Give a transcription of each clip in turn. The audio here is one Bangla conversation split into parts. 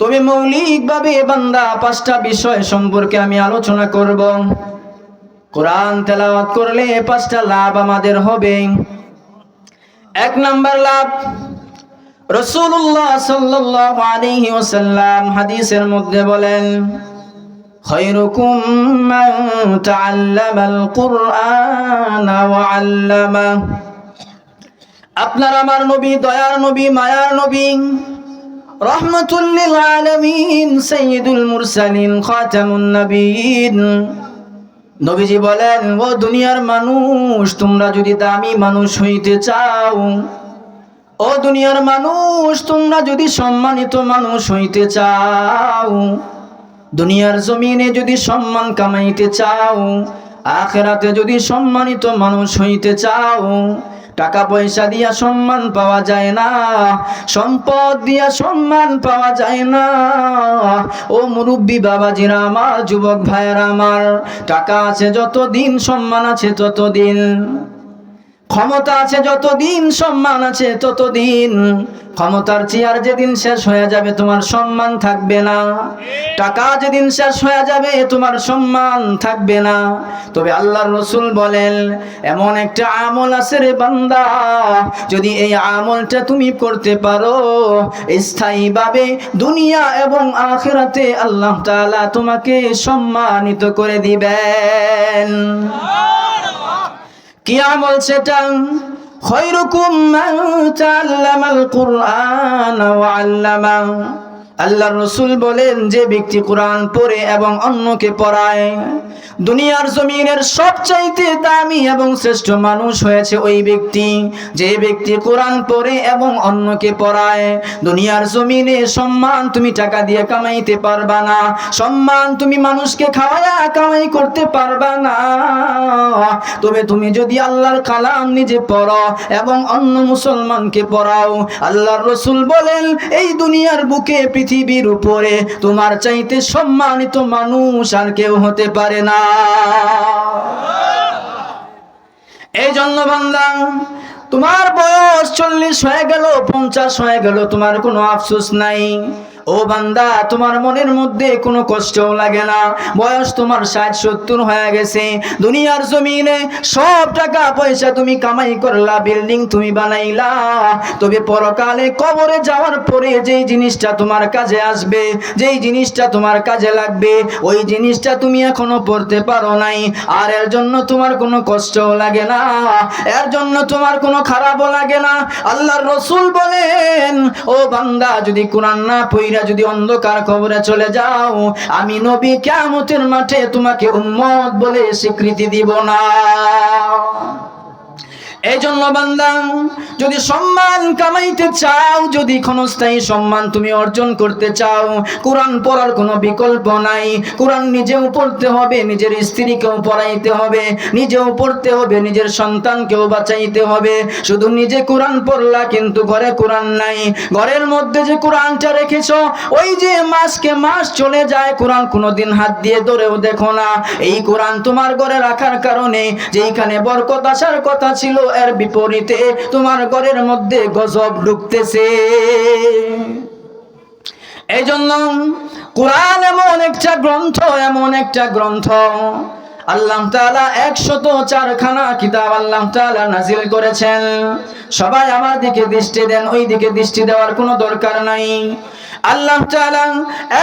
তবে মৌলিকভাবে বান্দা পাঁচটা বিষয় সম্পর্কে আমি আলোচনা করব কোরআন তেলাওয়াত করলে পাঁচটা লাভ আমাদের হবে এক নাম্বার লাভ রসুল্লাহ সাল্লাল্লাহু আলাইহি ওয়াসাল্লাম হাদিসের মধ্যে বলেন خيركم من تعلم القرآن وعلمه আপনার আমার নবী দয়ার নবী মায়ার নবী রহমতুল্লিল আলামিন, সাইয়্যিদুল মুরসালিন, খাতামুন নবীন নবীজি বলেন, ও দুনিয়ার মানুষ, তোমরা যদি দামি মানুষ হইতে চাও, ও দুনিয়ার মানুষ, তোমরা যদি সম্মানিত মানুষ হইতে চাও, দুনিয়ার জমিনে যদি সম্মান কামাইতে চাও, আখেরাতে যদি সম্মানিত মানুষ হইতে চাও টাকা পয়সা দিয়া সম্মান পাওয়া যায় না, সম্পদ দিয়া সম্মান পাওয়া যায় না। ও মুরব্বী বাবাজিরা, আমার যুবক ভাইয়েরা, আমার টাকা আছে যত দিন সম্মান আছে ততদিন। ক্ষমতা আছে যতদিন, সম্মান আছে ততদিন। ক্ষমতার চেয়ার যেদিন শেষ হয়ে যাবে, তোমার সম্মান থাকবে না। টাকা যেদিন শেষ হয়ে যাবে, তোমার সম্মান থাকবে না। তবে আল্লাহর রসুল বলেন, এমন একটা আমল আছে রে বান্দা, যদি এই আমলটা তুমি করতে পারো, স্থায়ীভাবে দুনিয়া এবং আখেরাতে আল্লাহ তালা তোমাকে সম্মানিত করে দিবেন। কি আমল সেটা খৈরুকুম মান তাআল্লামাল কুরআন ওয়া আল্লামা। আল্লাহ রসুল বলেন, যে ব্যক্তি কোরআন পড়ে এবং অন্যকে পড়ায়, দুনিয়ার জমিনের সবচাইতে দামি এবং শ্রেষ্ঠ মানুষ হয়েছে ওই ব্যক্তি। যে ব্যক্তি কোরআন পড়ে এবং অন্যকে পড়ায়, দুনিয়ার জমিনে সম্মান তুমি টাকা দিয়ে কামাইতে পারবা না, সম্মান তুমি মানুষকে খাওয়ায়া কামাই করতে পারবা না। তবে তুমি যদি আল্লাহর কালাম নিজে পড়ো এবং অন্য মুসলমানকে পড়াও, আল্লাহর রসুল বলেন, এই দুনিয়ার বুকে পৃথিবীর উপরে, তোমার চাইতে সম্মানিত মানুষ আর কেউ হতে পারে না। এই জন্য বান্দা, তোমার বয়স চল্লিশ হয়ে গেল, পঞ্চাশ হয়ে গেল, তোমার কোনো আফসোস নাই। ও বান্দা, তোমার মনের মধ্যে কোনো কষ্টও লাগে না। বয়স তোমার ষাট, সত্তর হয়ে গেছে। দুনিয়ার জমিনে সব টাকা, পয়সা তুমি কামাই করলা, বিল্ডিং তুমি বানাইলা। তবে পরকালে কবরে যাওয়ার পরে যেই জিনিসটা তোমার কাজে আসবে, যেই জিনিসটা তোমার কাজে লাগবে, ওই জিনিসটা তুমি এখনও পড়তে পারো নাই। আর এর জন্য তোমার কোনো কষ্টও লাগে না। এর জন্য তোমার কোনো খারাপও লাগে না। আল্লাহর রসুল বলেন ও বান্দা, যদি কোরআন না পইরা যদি অন্ধকার খবরে চলে যাও, আমি নবী কেমতের মাঠে তোমাকে উম্মত বলে স্বীকৃতি দিব না। এই জন্য বান্দা যদি সম্মান কামাইতে চাও, যদি ক্ষণস্থায়ী সম্মান তুমি অর্জন করতে চাও, কোরআন পড়ার কোনো বিকল্প নাই। কোরআন নিজেও পড়তে হবে, নিজের স্ত্রীকেও পড়াইতে হবে, নিজেও পড়তে হবে, নিজের সন্তানকেও বাঁচাইতে হবে। শুধু নিজে কোরআন পড়লা কিন্তু ঘরে কোরআন নাই। ঘরের মধ্যে যে কোরআনটা রেখেছ, ওই যে মাসকে মাস চলে যায়, কোরআন কোনোদিন হাত দিয়ে ধরেও দেখো না। এই কোরআন তোমার ঘরে রাখার কারণে যেইখানে বরকত আসার কথা ছিল এর বিপরীতে তোমার ঘরের মধ্যে গজব ঢুকতেছে। এই জন্য কোরআন এমন একটা গ্রন্থ, এমন একটা গ্রন্থ। আল্লাহ তাআলা একশত চারখানা কিতাব আল্লাহ তাআলা নাজিল করেছেন। সবাই আমার দিকে দৃষ্টি দেন, ওই দিকে দৃষ্টি দেওয়ার কোনো দরকার নাই। আল্লাহ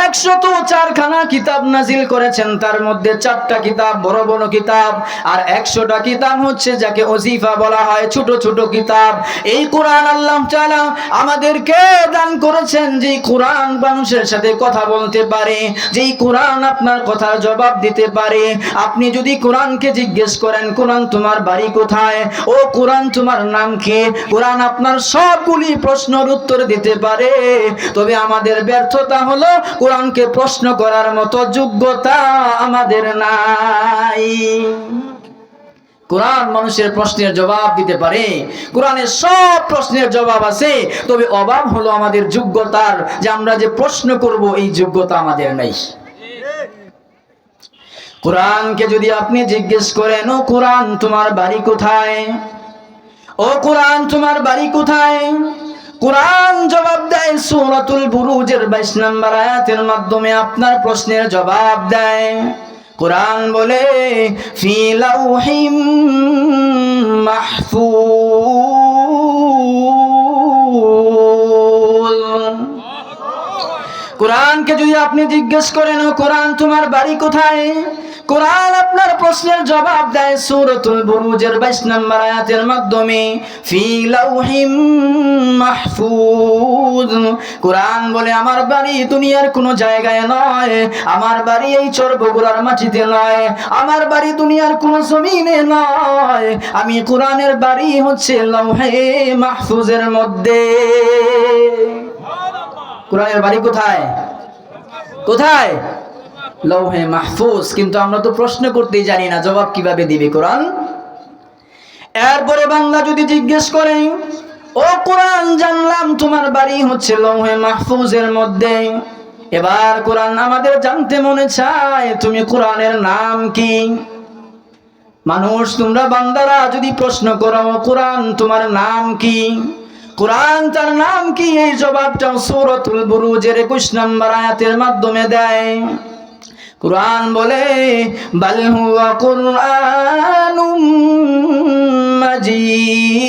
একশত চারখানা কিতাব নাজিল করেছেন, তার মধ্যে চারটা কিতাব বড় বড় কিতাব, আর একশোটা কিতাব হচ্ছে যাকে অজিফা বলা হয়, ছোট ছোট কিতাব। এই কোরআন আল্লাহ তাআলা আমাদেরকে দান করেছেন যে কোরআন মানুষের সাথে কথা বলতে পারে, যেই কোরআন আপনার কথার জবাব দিতে পারে। আপনি যদি কোরআনকে জিজ্ঞেস করেন, কোরআন তোমার বাড়ি কোথায়? ও কোরআন তোমার নাম কি? কোরআন আপনার সবগুলি প্রশ্নের উত্তর দিতে পারে। তবে আমাদের ব্যর্থতা হলো কোরআনকে প্রশ্ন করার মতো যোগ্যতা আমাদের নাই। কোরআন মানুষের প্রশ্নের জবাব দিতে পারে, কোরআনের সব প্রশ্নের জবাব আছে, তবে অভাব হলো আমাদের যোগ্যতার যে আমরা যে প্রশ্ন করব, এই যোগ্যতা আমাদের নাই। কোরআনকে যদি আপনি জিজ্ঞেস করেন, ও কোরআন, তোমার বাড়ি কোথায়? ও কোরআন, তোমার বাড়ি কোথায়? কোরআন জবাব দেয় সূরাতুল বুরুজের 22 নম্বর আয়াতের মাধ্যমে আপনার প্রশ্নের জবাব দেয়। কোরআন বলে, ফি লাউহিম কোরআনকে যদি আপনি জিজ্ঞেস করেন কোরআন, তোমার বাড়ি কোথায়? কোরআন আপনার প্রশ্নের জবাব দেয় সূরাতুল বুরুজের 22 নম্বর আয়াতের মাধ্যমে। ফি লাউহিম মাহফুজ। কোরআন বলে, আমার বাড়ি দুনিয়ার কোনো জায়গায় নয়। আমার বাড়ি এই চর বগুড়ার মাটিতে নয়। আমার বাড়ি দুনিয়ার কোনো জমিনে নয়। আমি কোরআনের বাড়ি হচ্ছে লৌহে মাহফুজের মধ্যে। কোরআনের বাড়ি কোথায়? কোথায়? লৌহে মাহফুজ। কিন্তু আমরা তো প্রশ্ন করতেই জানি না, জবাব কীভাবে দিবে কোরআন? এরপরে বাংলা যদি জিজ্ঞেস করে, ও কোরআন, জানলাম তোমার বাড়ি হচ্ছে লৌহে মাহফুজের মধ্যে। এবার কোরআন আমাদের জানতে মনে চায়, তুমি কোরআনের নাম কি? মানুষ, তোমরা বান্দারা যদি প্রশ্ন করো কোরআন, তোমার নাম কি? কোরআন তার নাম কি? এই জবাবটা সূরাতুল বুরুজের 21 নম্বর আয়াতের মাধ্যমে দেয়। কোরআন বলে, বাল হুয়া মাজিদ।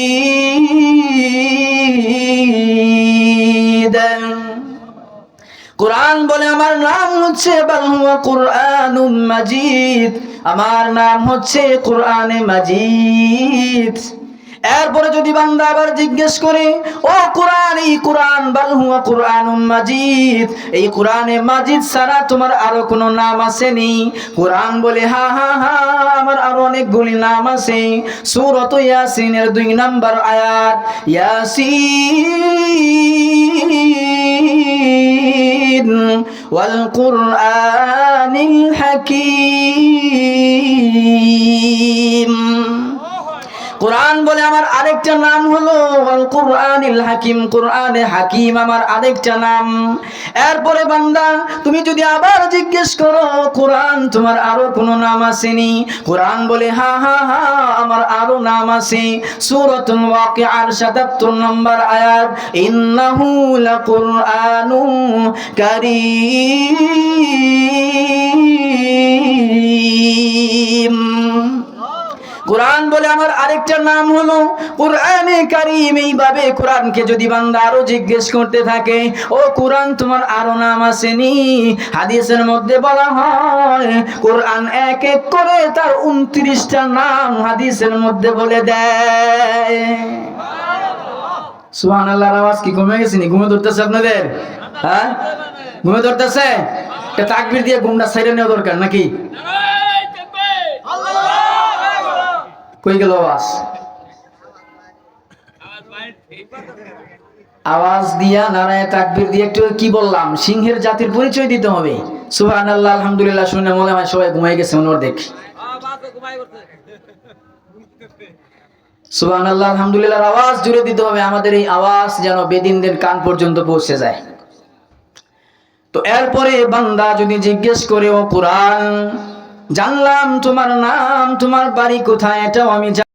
কোরআন বলে, আমার নাম হচ্ছে বাল হুয়া মাজিদ। আমার নাম হচ্ছে কোরআনে মাজিদ। এরপরে যদি বান্দা আবার জিজ্ঞেস করে, ও কোরআন, এই কোরআন, বাল হুয়া কোরআনুম মাজিদ? এই কোরআনে মাজিদ ছাড়া তোমার আরও কোনো নাম আসেনি। কোরআন বলে, হা হা হা, আমার আরও অনেকগুলি নাম আছে। সূরাত ইয়াসিনের দুই নাম্বার আয়াত, ইয়াসিন ওয়াল কুরআনিল হাকীম। কোরআন বলে আমার আরেকটা নাম হলো কোরআনিল হাকিম কোরআনে হাকিম আমার আরেকটা নাম। এরপরে বান্দা, তুমি যদি আবার জিজ্ঞেস করো, কোরআন তোমার আরও কোনো নাম আসেনি? কোরআন বলে, হা হা হা, আমার আরও নাম আছে। সূরাতুল ওয়াকিআর 77 নম্বর আয়াত, ইন্নাহু লাকুরআনুম কারীম। কোরআন বলে আমার আরেকটা নাম হলো, কোরআনে কারিম এইভাবে কোরআনকে যদি বান্দা আরও জিজ্ঞেস করতে থাকে, ও কোরআন, তোমার আরও নাম আসেনি? হাদিসের মধ্যে বলা হয়, কোরআন এক এক করে তার উনত্রিশটা নাম হাদিসের মধ্যে বলে দেয়। সুহান আল্লাহর আওয়াজ কি কমে গেছে নি? ঘুমে ধরতেছে আপনাদের? হ্যাঁ? ঘুমে ধরতেছে? তাকবির দিয়ে ঘুমটা সাইডে নেওয়া দরকার নাকি? আওয়াজ? আওয়াজ দিয়া নারায় তাকবির দিয়ে একটু কি বললাম? সিংহের জাতির পরিচয় দিতে হবে। সুবহান আল্লাহ আলহামদুলিল্লাহ, শুনে মনে হয় সবাই ঘুমাই গেছে ওর দেখি আল্লাহ আলহামদুলিল্লাহ, আওয়াজ জুড়ে দিতে হবে। আমাদের এই আওয়াজ যেন বেদিনদের কান পর্যন্ত পৌঁছে যায়। তো এরপরে বান্দা যদি জিজ্ঞেস করে, ও কোরআন? জানলাম তোমার নাম তোমার বাড়ি কোথায় এটাও আমি